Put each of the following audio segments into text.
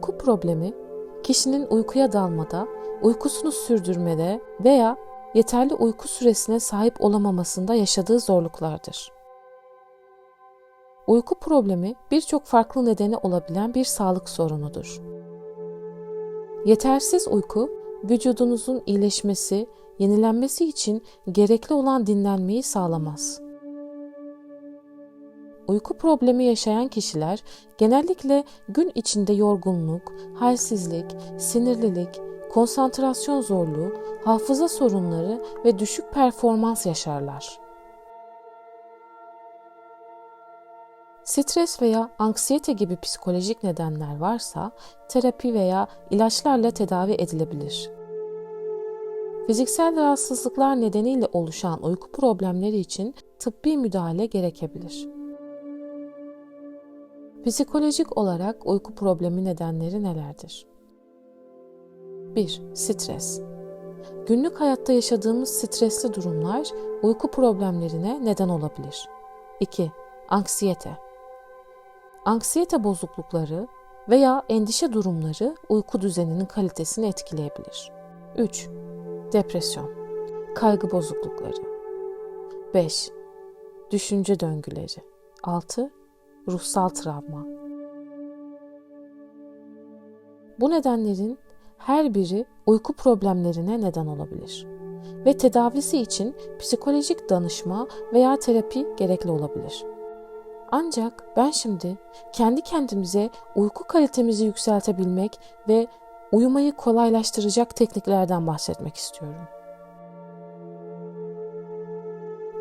problemi kişinin uykuya dalmada, uykusunu sürdürmede veya yeterli uyku süresine sahip olamamasında yaşadığı zorluklardır. Uyku problemi birçok farklı nedeni olabilen bir sağlık sorunudur. Yetersiz uyku, vücudunuzun iyileşmesi, yenilenmesi için gerekli olan dinlenmeyi sağlamaz. Uyku problemi yaşayan kişiler genellikle gün içinde yorgunluk, halsizlik, sinirlilik, konsantrasyon zorluğu, hafıza sorunları ve düşük performans yaşarlar. Stres veya anksiyete gibi psikolojik nedenler varsa terapi veya ilaçlarla tedavi edilebilir. Fiziksel rahatsızlıklar nedeniyle oluşan uyku problemleri için tıbbi müdahale gerekebilir. Psikolojik olarak uyku problemi nedenleri nelerdir? 1. Stres. Günlük hayatta yaşadığımız stresli durumlar uyku problemlerine neden olabilir. 2. Anksiyete. Anksiyete bozuklukları veya endişe durumları uyku düzeninin kalitesini etkileyebilir. 3. Depresyon. Kaygı bozuklukları. 5. Düşünce döngüleri. 6. Ruhsal travma. Bu nedenlerin her biri uyku problemlerine neden olabilir ve tedavisi için psikolojik danışma veya terapi gerekli olabilir. Ancak ben şimdi kendi kendimize uyku kalitemizi yükseltebilmek ve uyumayı kolaylaştıracak tekniklerden bahsetmek istiyorum.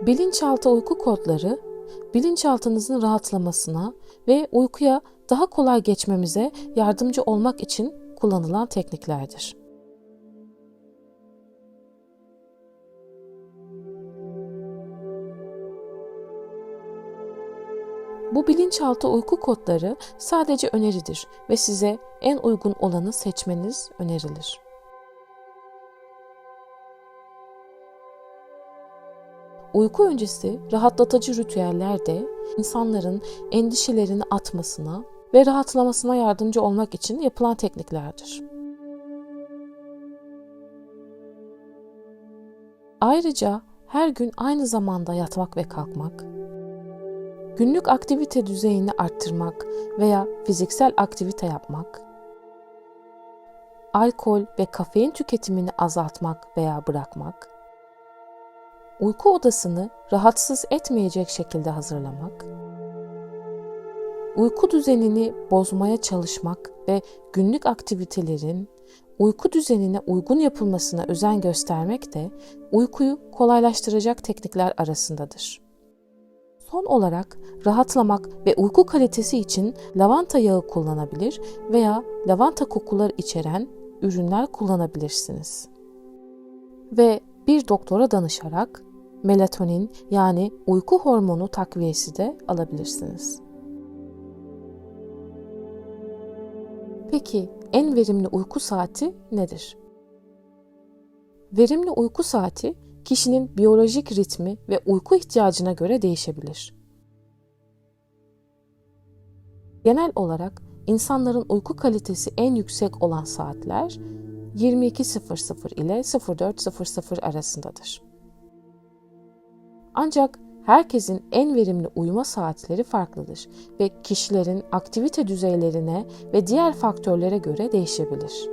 Bilinçaltı uyku kodları bilinçaltınızın rahatlamasına ve uykuya daha kolay geçmemize yardımcı olmak için kullanılan tekniklerdir. Bu bilinçaltı uyku kodları sadece öneridir ve size en uygun olanı seçmeniz önerilir. Uyku öncesi rahatlatıcı ritüeller de insanların endişelerini atmasına ve rahatlamasına yardımcı olmak için yapılan tekniklerdir. Ayrıca her gün aynı zamanda yatmak ve kalkmak, günlük aktivite düzeyini arttırmak veya fiziksel aktivite yapmak, alkol ve kafein tüketimini azaltmak veya bırakmak, uyku odasını rahatsız etmeyecek şekilde hazırlamak, uyku düzenini bozmaya çalışmak ve günlük aktivitelerin uyku düzenine uygun yapılmasına özen göstermek de uykuyu kolaylaştıracak teknikler arasındadır. Son olarak rahatlamak ve uyku kalitesi için lavanta yağı kullanabilir veya lavanta kokuları içeren ürünler kullanabilirsiniz. Ve bir doktora danışarak melatonin yani uyku hormonu takviyesi de alabilirsiniz. Peki en verimli uyku saati nedir? Verimli uyku saati kişinin biyolojik ritmi ve uyku ihtiyacına göre değişebilir. Genel olarak insanların uyku kalitesi en yüksek olan saatler 22.00 ile 04.00 arasındadır. Ancak herkesin en verimli uyuma saatleri farklıdır ve kişilerin aktivite düzeylerine ve diğer faktörlere göre değişebilir.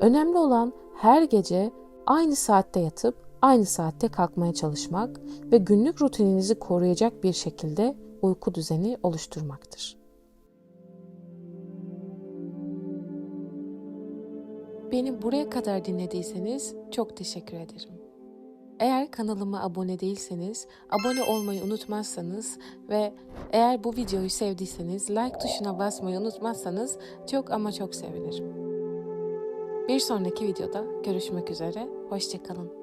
Önemli olan her gece aynı saatte yatıp aynı saatte kalkmaya çalışmak ve günlük rutininizi koruyacak bir şekilde uyku düzeni oluşturmaktır. Beni buraya kadar dinlediyseniz çok teşekkür ederim. Eğer kanalıma abone değilseniz, abone olmayı unutmazsanız ve eğer bu videoyu sevdiyseniz like tuşuna basmayı unutmazsanız çok ama çok sevinirim. Bir sonraki videoda görüşmek üzere, hoşçakalın.